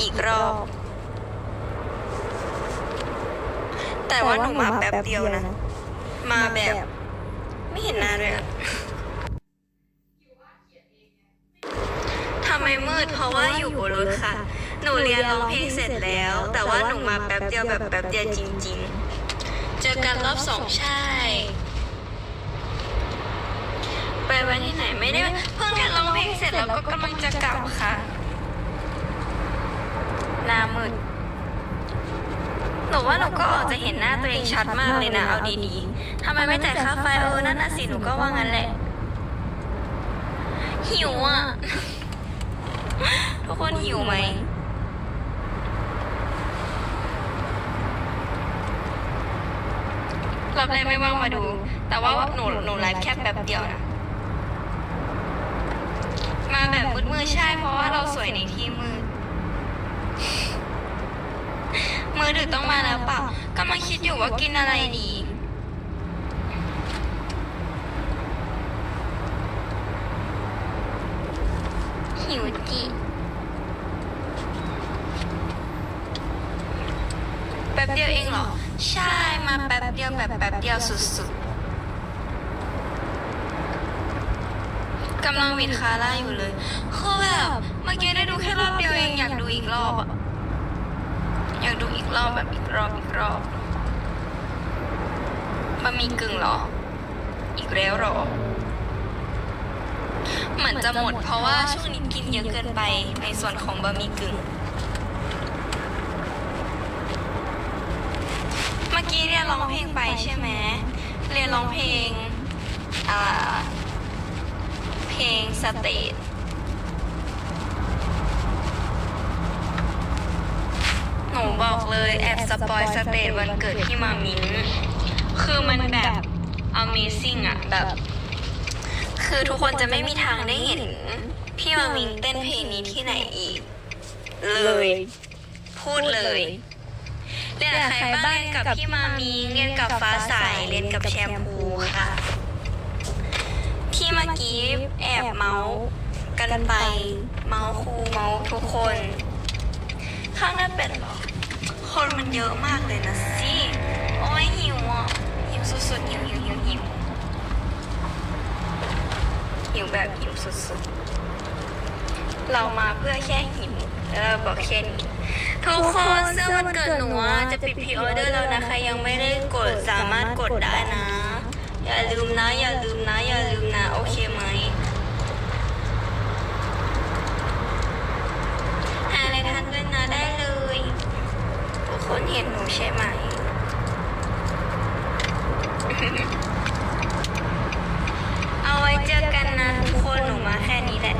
อีกรอบ แต่ว่าหนูมาแป๊บเดียวนะ มาแบบ ไม่เห็นหน้าด้วยอะทำไมมืดเพราะว่าอยู่บนรถค่ะ หนูเรียนร้องเพลงเสร็จแล้ว แต่ว่าหนูมาแป๊บเดียวแบบแป๊บเดียวจริง ๆ เจอกันรอบสองใช่ ไปไว้ที่ไหนไม่ได้ เพิ่งเรียนร้องเพลงเสร็จแล้วก็กำลังจะกลับค่ะหน้า มืดหนูว่าหนูก็ออกจะเห็นหน้าตัวเองชัดมากเลยนะ เอาดีๆทำไมไม่จ่ายค่าไฟเออนั่นน่ะสิหนูก็ว่างั้นแหละ หิวอะ ทุกคนหิวไหม รอบแรกไม่ว่างมาดู แต่ว่าหนูหนูไลฟ์แค่แป๊บเดียวนะ มาแบบมืดๆใช่เพราะว่าเราสวยในที่มืด มือถือต้องมาแล้วเปล่ากำลังคิดอยู่ว่ากินอะไรดี หิวจิแป๊บเดียวเองเหรอ ใช่ มาแป๊บเดียวแบบแป๊บเดียวสุดๆกำลังวิดคาร่าอยู่เลยคือแบบเมื่อกี้ได้ดูแค่รอบเดียวเองอยากดูอีกรอบอะ อดูอีกรอบแบบอีกรอบอีกรอบบะหมี่กึ่งเหรอ อีกแล้วเหรอ เหมือนจะหมดเพราะว่าช่วงนี้กินเยอะเกินไปในส่วนของบะหมี่กึ่ง เมื่อกี้เรียนร้องเพลงไปใช่ไหม เรียนร้องเพลง อ่า เพลงสเตท หนูบอก เลยแอบสปอยสเตจวันเกิดที่มามินคือมันแบบ amazing อะแบบ คือทุกคนจะไม่มีทางได้เห็น พี่มามินเต้นเพลงนี้ที่ไหนอีก เลย พูดเลยเรียนกับใครบ้างเรียนกับพี่มามินเรียนกับฟ้าใสเรียนกับแชมพูค่ะที่เมื่อกี้แอบเมาส์กันไป เมาส์ครูเมาส์ทุกคน ข้างหน้าเป็ดเหรอคน มันเยอะมากเลยนะสิโอ้ยหิวอะหิวสุดๆหิวหิวหิวหิวหิวแบบหิวสุดๆ เรามาเพื่อแค่หิวเออบอกแค่นี้ทุกคนเสื้อวันเกิดหนูอะจะปิดพรีออเดอร์แล้วนะคะ ยังไม่ได้กดสามารถกดได้นะ อย่าลืมนะ อย่าลืมนะ อย่าลืมนะ โอเคไหม หาอะไรทานด้วยนะได้เลย ทุกค นเห็นหนูใช่ไหม เอาไว้เจอกันนะทุกคนหนูมาแค่นี้แหละ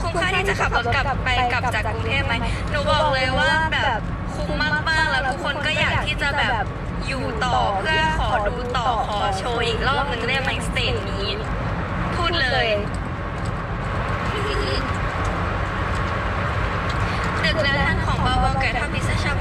คุ้มค่าที่จะขับรถกลับไปกลับจากกรุงเทพไหม หนูบอกเลยว่าแบบคุ้มมากๆแล้วทุกคนก็อยากที่จะแบบอยู่ต่อเพื่อขอดูต่อขอโชว์อีกรอบหนึ่งได้ไหมสเตจนี้ พูดเลยดึกแล้วทาน ของ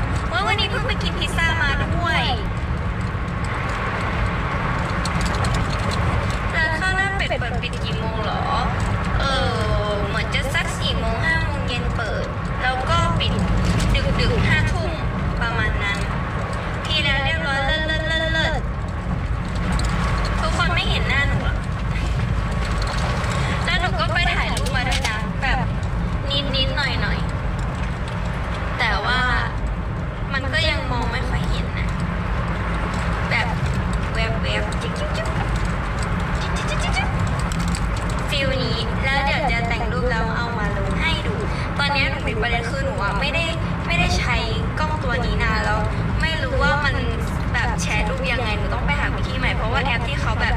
ดู ตอนนี้หนูมีประเด็นคือหนูอะไม่ได้ไม่ได้ใช้กล้องตัวนี้นานแล้ว ไม่รู้ว่ามันแบบแชร์รูปยังไงหนูต้องไปหาวิธีใหม่เพราะว่าแอปที่เขาแบบ